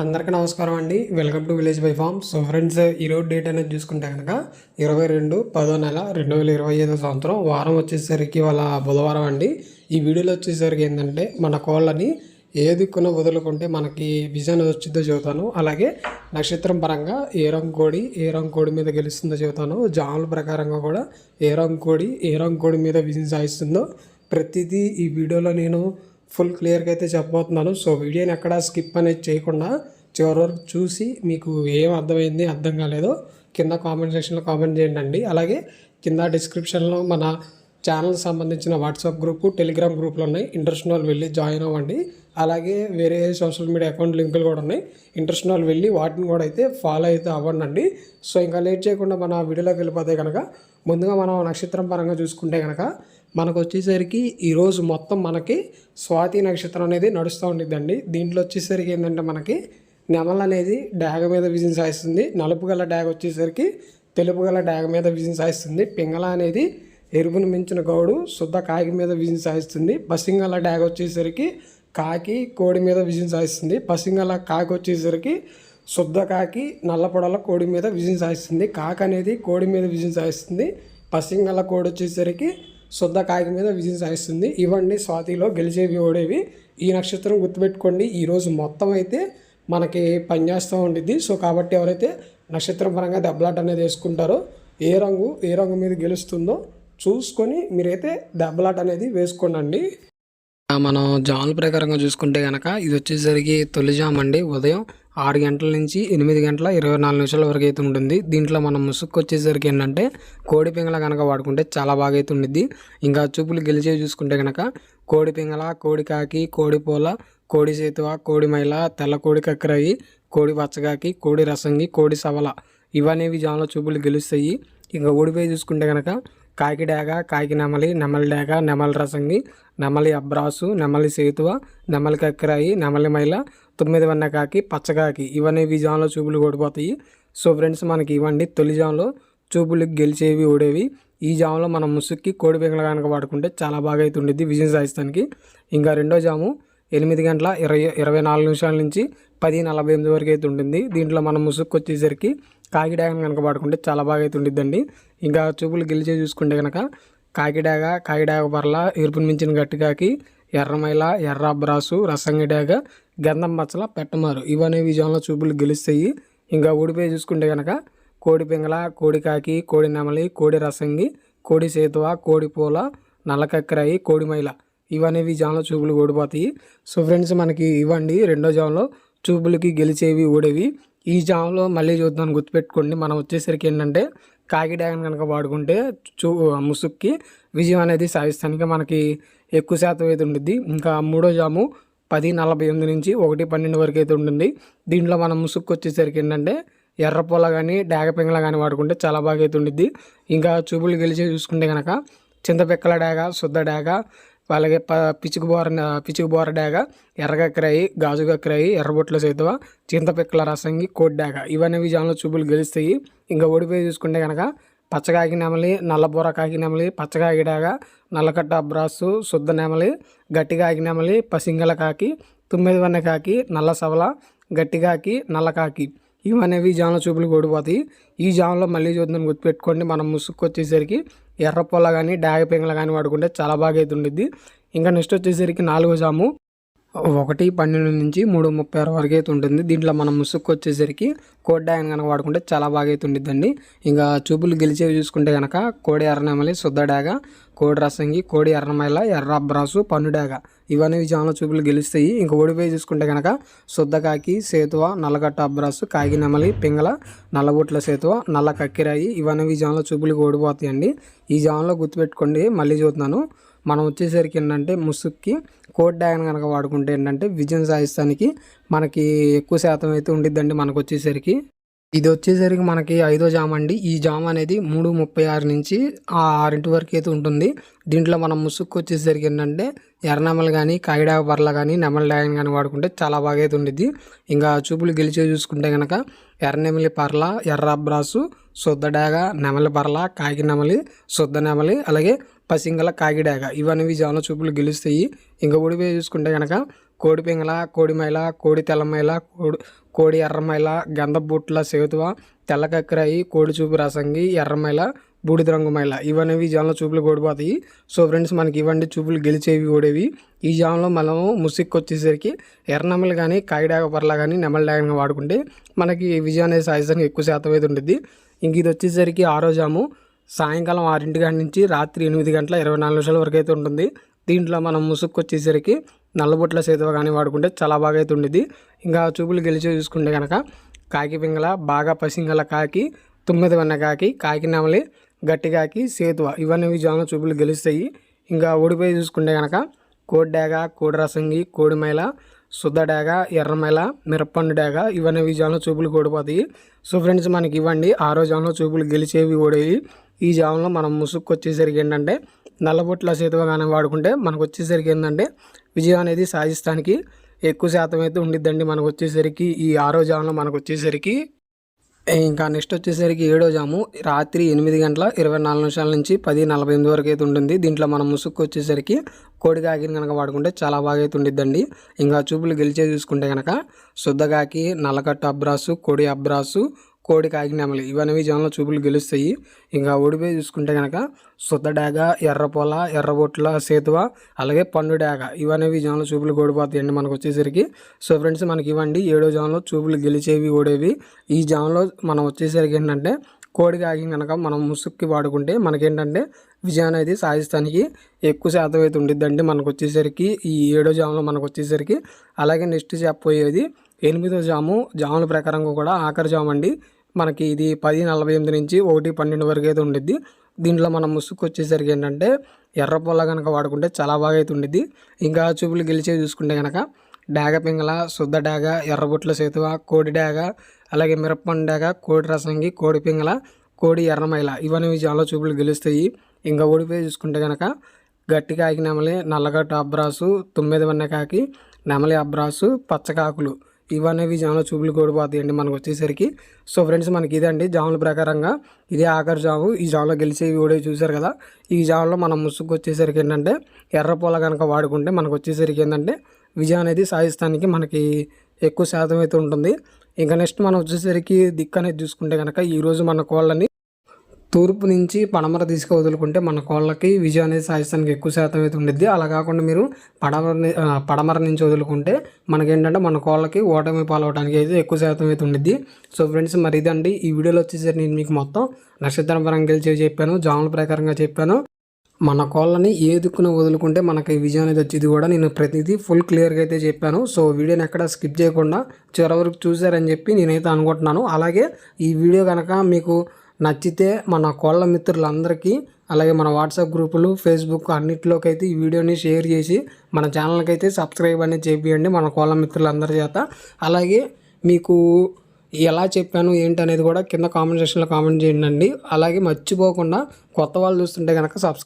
అందరికీ నమస్కారం అండి. Welcome to village by farm so friends ఈరోజు డేట్ అనేది చూసుకుంటే కనుక ఇరవై రెండు పదో నెల రెండు వేల ఇరవై ఐదో సంవత్సరం వారం వచ్చేసరికి వాళ్ళ బుధవారం అండి. ఈ వీడియోలో వచ్చేసరికి ఏంటంటే మన కోళ్ళని ఏ దిక్కున వదులుకుంటే మనకి విజయం వచ్చిందో చెబుతాను. అలాగే నక్షత్రం పరంగా ఏ రంగు కోడి ఏ రంగు కోడి మీద గెలుస్తుందో చెబుతాను. జాముల ప్రకారంగా కూడా ఏ రంగు కోడి ఏ రంగు కోడి మీద విజయం సాధిస్తుందో ప్రతిదీ ఈ వీడియోలో నేను ఫుల్ క్లియర్గా అయితే చెప్పబోతున్నాను. సో వీడియోని ఎక్కడ స్కిప్ అనేది చేయకుండా చివరి వరకు చూసి మీకు ఏం అర్థమైంది అర్థం కాలేదో కింద కామెంట్ సెక్షన్లో కామెంట్ చేయండి. అండి అలాగే కింద డిస్క్రిప్షన్లో మన ఛానల్ సంబంధించిన వాట్సాప్ గ్రూపు టెలిగ్రామ్ గ్రూపులు ఉన్నాయి. ఇంట్రెస్ట్ వాళ్ళు వెళ్ళి జాయిన్ అవ్వండి. అలాగే వేరే సోషల్ మీడియా అకౌంట్ లింకులు కూడా ఉన్నాయి. ఇంట్రెస్ట్ వాళ్ళు వెళ్ళి వాటిని కూడా అయితే ఫాలో అయితే అవ్వండి సో ఇంకా లేట్ చేయకుండా మన వీడియోలోకి వెళ్ళిపోతే కనుక ముందుగా మనం నక్షత్రం పరంగా చూసుకుంటే కనుక మనకు వచ్చేసరికి ఈరోజు మొత్తం మనకి స్వాతి నక్షత్రం అనేది నడుస్తూ ఉండిద్దండి. దీంట్లో వచ్చేసరికి ఏంటంటే మనకి నెమల్ అనేది డాగ మీద విజయం సాయిస్తుంది. నలుపు గల డాగ వచ్చేసరికి తెలుపు గల డాగ మీద విజయం సాయిస్తుంది. పింగళ అనేది ఎరుపును మించిన గౌడు శుద్ధ కాకి మీద విజయం సాయిస్తుంది. పసింగల డాగ్ వచ్చేసరికి కాకి కోడి మీద విజయం సాధిస్తుంది పసింగల కాకి వచ్చేసరికి శుద్ధ కాకి నల్ల పొడల కోడి మీద విజయం సాయిస్తుంది. కాకి అనేది కోడి మీద విజయం సాయిస్తుంది. పసింగల కోడి వచ్చేసరికి శుద్ధ కాకి మీద విజయం సాధిస్తుంది. ఇవన్నీ స్వాతిలో గెలిచేవి ఓడేవి. ఈ నక్షత్రం గుర్తుపెట్టుకోండి. ఈరోజు మొత్తం అయితే మనకి పనిచేస్తూ ఉండిద్ది. సో కాబట్టి ఎవరైతే నక్షత్రం పరంగా దెబ్బలాట అనేది వేసుకుంటారో ఏ రంగు ఏ రంగు మీద గెలుస్తుందో చూసుకొని మీరైతే దెబ్బలాట అనేది వేసుకోండి మనం జాముల ప్రకారంగా చూసుకుంటే కనుక ఇది వచ్చేసరికి తొలిజాం అండి. ఉదయం ఆరు గంటల నుంచి ఎనిమిది గంటల ఇరవై నాలుగు నిమిషాల వరకు అయితే ఉంటుంది. దీంట్లో మనం ముసుక్కు వచ్చేసరికి ఏంటంటే కోడి పింగళ కనుక వాడుకుంటే చాలా బాగా అయితే ఉండిద్ది. ఇంకా చూపులు గెలిచేవి చూసుకుంటే కనుక కోడి పింగళ కోడి కాకి కోడి పూల కోడి సేతువ కోడి మైల తెల్ల కోడి కక్కరాయి కోడి పచ్చగాకి కోడి రసంగి కోడి సవల ఇవనేవి జాన్లో చూపులు గెలుస్తాయి. ఇంకా ఓడిపోయి చూసుకుంటే కనుక కాకి డాగ కాకి నెమలి నెమలి డాగ నెమలి రసంగి నెమలి అబ్రాసు నెమలి సేతువ నెమలి కక్కరాయి నెమలి మైల తొమ్మిది వన్న కాకి పచ్చకాకి ఇవన్నీ ఈ జాన్లో చూపులు ఓడిపోతాయి సో ఫ్రెండ్స్ మనకి ఇవ్వండి తొలి జాన్లో చూపులు గెలిచేవి ఓడేవి ఈ జాములో మనం ముసుక్కి కోడి పెంగళ కనుక వాడుకుంటే చాలా బాగా అయితే ఉండిద్ది విజయం సాధిస్తానికి. ఇంకా రెండో జాము ఎనిమిది గంటల ఇరవై ఇరవై నాలుగు నిమిషాల నుంచి పది నలభై ఎనిమిది వరకు అయితే ఉంటుంది దీంట్లో మనం ముసుక్కు వచ్చేసరికి కాకిడాగ కనుక వాడుకుంటే చాలా బాగా అయితే ఉండిద్దండి. ఇంకా చూపులు గెలిచే చూసుకుంటే కనుక కాకిడాగ కాకిడాగ పర్ల ఎరుపుని మించిన గట్టుకాకి ఎర్రమైల ఎర్ర బ్రాసు రసంగిడాగ గంధం మచ్చల పెట్టమారు. ఇవన్నీ విజయంలో చూపులు గెలుస్తాయి. ఇంకా ఊడిపోయి చూసుకుంటే కనుక కోడి పింగళ కోడి కాకి కోడి నెమలి కోడి రసంగి కోడి సేతువ కోడి పూల నల్లకక్కరాయి కోడి మైల. ఇవనేవి జాన్లో చూపులు ఓడిపోతాయి సో ఫ్రెండ్స్ మనకి ఇవ్వండి. రెండో జామ్లో చూపులకి గెలిచేవి ఓడేవి ఈ జామ్లో మళ్ళీ చూద్దాం. గుర్తుపెట్టుకోండి. మనం వచ్చేసరికి ఏంటంటే కాకి డ్యాగన్ కనుక వాడుకుంటే చూ ముసుక్కి విజయం అనేది సాధిస్తానికి మనకి ఎక్కువ శాతం అయితే ఉంటుంది ఇంకా మూడో జాము పది నలభై ఎనిమిది నుంచి ఒకటి పన్నెండు వరకు అయితే ఉంటుంది దీంట్లో మనం ముసుక్కు వచ్చేసరికి ఏంటంటే ఎర్ర పొల కానీ డాగ పింగల కానీ వాడుకుంటే చాలా బాగా అయితే ఉండిద్ది. ఇంకా చూపులు గెలిచి చూసుకుంటే కనుక చింతపిక్కల డాగ శుద్ధ డాగ అలాగే ప పిచ్చుకు బోర పిచ్చుకు బోర డాగ ఎర్రగక్కరాయి గాజుగక్కరాయి ఎర్రబొట్ల సేతువ చింతపిక్కల రసంగి కోడి డాగ. ఇవన్నీ జాన్లో చూపులు గెలుస్తాయి. ఇంకా ఓడిపోయి చూసుకుంటే కనుక పచ్చకాకి నెమలి నల్లబూర కాకి నెమలి పచ్చకాకి డాగ నల్లకట్ట అబ్రాసు శుద్ధ నెమలి గట్టి కాకి నెమలి పసింగల కాకి తొమ్మిది వన్న కాకి నల్ల సవల గట్టికాకి నల్ల కాకి. ఇవనేవి జాముల చూపులు ఓడిపోతాయి. ఈ జాన్లో మళ్ళీ చూద్దాం గుర్తుపెట్టుకోండి. మనం ముసుక్కు వచ్చేసరికి ఎర్ర కానీ డాగ పెంగల కానీ వాడుకుంటే చాలా బాగా అయితే ఉండిద్ది. ఇంకా నెక్స్ట్ వచ్చేసరికి నాలుగో జాము. ఒకటి పన్నెండు నుంచి మూడు ముప్పై ఆరు వరకు అయితే ఉంటుంది. దీంట్లో మనం ముసుక్కు వచ్చేసరికి కోడి డాగన్ కనుక వాడుకుంటే చాలా బాగా అయితే ఉండిద్దండి. ఇంకా చూపులు గెలిచేవి చూసుకుంటే కనుక కోడి ఎర్రనెమలి శుద్ధ డాగ కోడి రసంగి కోడి ఎర్రమైల ఎర్ర అబ్రాసు పన్నుడేగ. ఇవన్నీ విజయంలో చూపులు గెలుస్తాయి. ఇంకా ఓడిపోయి చూసుకుంటే కనుక శుద్ధకాకి సేతువ నల్లగట్ట అబ్రాసు కాకి నెమలి పింగళ నల్లబుట్ల సేతువ నల్ల కక్కిరాయి ఇవన్నీ విజయంలో చూపులు ఓడిపోతాయండి. ఈ జాన్లో గుర్తుపెట్టుకోండి. మళ్ళీ చూస్తున్నాను. మనం వచ్చేసరికి ఏంటంటే ముసుక్కి కోడ్ డ్యాగన్ కనుక వాడుకుంటే ఏంటంటే విజయం సాధిస్తానికి మనకి ఎక్కువ శాతం అయితే ఉండిద్దండి మనకు వచ్చేసరికి. ఇది వచ్చేసరికి మనకి ఐదో జామ్ అండి. ఈ జామ్ అనేది మూడు ముప్పై ఆరు నుంచి ఆ ఆరింటి వరకు అయితే ఉంటుంది. దీంట్లో మనం ముసుక్కు వచ్చేసరికి ఏంటంటే ఎర్రనెమలు కానీ కాగిడా బర్ల కానీ నెమల డ్యాగన్ కానీ వాడుకుంటే చాలా బాగా అయితే ఉండిద్ది. ఇంకా చూపులు గెలిచే చూసుకుంటే కనుక ఎర్రనెమలి పర్ల ఎర్ర అబ్రాసు శుద్ధ డాగ నెమలి పర్ల కాకి నెమలి శుద్ధ నెమలి అలాగే పసింగల కాకిడాగ ఇవన్నీ జాముల చూపులు గెలుస్తాయి. ఇంకా ఊడిపోయి చూసుకుంటే కనుక కోడి పింగళ కోడి మైల కోడి తెల్లమైల కోడి కోడి ఎర్రమైల గంధబుట్ల సేతువ తెల్లకక్కరాయి కోడి చూపు రసంగి ఎర్రమైల బూడిద రంగు మైల. ఇవనేవి జాన్లో చూపులు ఓడిపోతాయి సో ఫ్రెండ్స్ మనకి ఇవన్నీ చూపులు గెలిచేవి ఓడేవి. ఈ జామ్లో మనం ముసిక్కి వచ్చేసరికి ఎర్రనెమ్మలు కానీ కాకిడాగ పర్లా కానీ నెమల డాగని వాడుకుంటే మనకి విజయాన్ని అనేది సాధించడానికి ఎక్కువ శాతం అయితే ఉంటుంది ఇంక ఇది వచ్చేసరికి ఆరో జాము. సాయంకాలం ఆరింటి గంట నుంచి రాత్రి ఎనిమిది గంటల ఇరవై నాలుగు నిమిషాల వరకు అయితే ఉంటుంది. దీంట్లో మనం ముసుగు వచ్చేసరికి నల్లబొట్ల సేతువ కానీ వాడుకుంటే చాలా బాగా అయితే ఉండేది ఇంకా చూపులు గెలిచి చూసుకుంటే కనుక కాకి పింగళ బాగా పసింగల కాకి తొమ్మిది వన్న కాకి కాకి నమలి గట్టి కాకి సేతువ ఇవన్నీ జామున చూపులు గెలుస్తాయి. ఇంకా ఓడిపోయి చూసుకుంటే కనుక కోడి డాగ కోడి రసంగి శుద్ధ డాగ ఎర్రమైల మిరప్పండు డేగ ఇవన్నీ జాములో చూపులు కూడిపోతాయి. సో ఫ్రెండ్స్ మనకి ఇవ్వండి. ఆరో జాములో చూపులు గెలిచేవి ఓడేవి ఈ జాములో మనం ముసుగు వచ్చేసరికి ఏంటంటే నల్లబొట్ల సేతువ కానీ వాడుకుంటే మనకు వచ్చేసరికి ఏంటంటే విజయం అనేది సాధిస్తానికి ఎక్కువ శాతం అయితే ఉండిద్దండి మనకు వచ్చేసరికి ఈ ఆరో జాములో మనకు వచ్చేసరికి ఇంకా నెక్స్ట్ వచ్చేసరికి ఏడో జాము. రాత్రి ఎనిమిది గంటల ఇరవై నాలుగు నిమిషాల నుంచి పది నలభై ఎనిమిది వరకు అయితే ఉంటుంది. దీంట్లో మనం ముసుక్కు వచ్చేసరికి కోడి కాకిని కనుక వాడుకుంటే చాలా బాగా అయితే ఉండిద్దండి. ఇంకా చూపులు గెలిచే చూసుకుంటే కనుక శుద్ధగాకి నల్లకట్టు అబ్రాసు కోడి అబ్రాసు కోడి కాకినామలు ఇవన్నీ జనంలో చూపులు గెలుస్తాయి. ఇంకా ఓడిపోయి చూసుకుంటే కనుక శుద్ధ ఎర్రపొల ఎర్రబొట్ల సేతువ అలాగే పండు డాగ. ఇవన్నీ జనంలో చూపులు ఓడిపోతాయండి మనకు వచ్చేసరికి. సో ఫ్రెండ్స్ మనకి ఇవ్వండి. ఏడో జాన్లో చూపులు గెలిచేవి ఓడేవి. ఈ జాన్లో మనం వచ్చేసరికి ఏంటంటే కోడి కాకి కనుక మనం ముసుక్కి వాడుకుంటే మనకేంటంటే విజయం అనేది సాధిస్తానికి ఎక్కువ శాతం అయితే ఉండిద్దండి మనకు వచ్చేసరికి. ఈ ఏడో జాములో మనకు వచ్చేసరికి. అలాగే నెక్స్ట్ చెప్పబోయేది ఎనిమిదో జాము. జాముల ప్రకారంగా కూడా ఆఖరి జాము అండి మనకి ఇది పది నలభై ఎనిమిది నుంచి ఒకటి పన్నెండు వరకు అయితే ఉండిద్ది. దీంట్లో మనం ముసుగు వచ్చేసరికి ఏంటంటే ఎర్ర పొల్ల కనుక వాడుకుంటే చాలా బాగా అయితే ఉండిద్ది. ఇంకా చూపులు గెలిచే చూసుకుంటే కనుక డాగ పింగళ శుద్ధ డాగ ఎర్రబొట్ల సేతువ కోడి డాగ అలాగే మిరప్పండు డాగ కోడి రసంగి కోడి పింగళ కోడి ఎర్రమైల ఇవన్నీ చాలా చూపులు గెలుస్తాయి. ఇంకా ఓడిపోయి చూసుకుంటే కనుక గట్టి కాకి నెమలి నల్లగట్టు అబ్రాసు తొమ్మిది వన్న కాకి నెమలి అబ్రాసు పచ్చకాకులు ఇవన్నీ జాముల చూపులు కూడిపోతాయండి మనకు వచ్చేసరికి. సో ఫ్రెండ్స్ మనకి ఇదండి జాముల ప్రకారంగా ఇదే ఆఖరి జాము. ఈ జాములో గెలిచేవి వీడియో చూసారు కదా. ఈ జాములో మనం ముసుగు వచ్చేసరికి ఏంటంటే ఎర్రపొల కనుక వాడుకుంటే మనకు వచ్చేసరికి ఏంటంటే విజయం అనేది సాధిస్తానికి మనకి ఎక్కువ శాతం అయితే ఉంటుంది. ఇంకా నెక్స్ట్ మనం వచ్చేసరికి దిక్కు అనేది చూసుకుంటే కనుక ఈరోజు మన కోళ్ళని తూర్పు నుంచి పడమర తీసుకు వదులుకుంటే మన కోళ్ళకి విజయం అనేది సాధిస్తానికి ఎక్కువ శాతం అయితే ఉండిద్ది. అలా కాకుండా మీరు పడమర పడమర నుంచి వదులుకుంటే మనకేంటంటే మన కోళ్ళకి ఓటమి పాలవడానికి అయితే ఎక్కువ శాతం అయితే ఉండిద్ది. సో ఫ్రెండ్స్ మరి ఇదండి. ఈ వీడియోలో వచ్చేసరికి నేను మీకు మొత్తం నక్షత్రం పరంగా గెలిచి చెప్పాను జాముల ప్రకారంగా చెప్పాను. మన కోళ్ళని ఏ దిక్కున వదులుకుంటే మనకి విజయం అనేది వచ్చేది కూడా నేను ప్రతిదీ ఫుల్ క్లియర్గా అయితే చెప్పాను. సో వీడియోని ఎక్కడ స్కిప్ చేయకుండా చివరి వరకు చూశారని చెప్పి నేనైతే అనుకుంటున్నాను. అలాగే ఈ వీడియో కనుక మీకు నచ్చితే మన కోళ్ళ మిత్రులందరికీ అలాగే మన వాట్సాప్ గ్రూపులు ఫేస్బుక్ అన్నిటిలోకి అయితే ఈ వీడియోని షేర్ చేసి మన ఛానల్కి అయితే సబ్స్క్రైబ్ అనేది చేపియండి మన కోళ్ళ మిత్రులందరి చేత. అలాగే మీకు ఎలా చెప్పాను ఏంటి అనేది కూడా కింద కామెంట్ సెక్షన్లో కామెంట్ చేయండి. అలాగే మర్చిపోకుండా కొత్త వాళ్ళు చూస్తుంటే కనుక సబ్స్క్రైబ్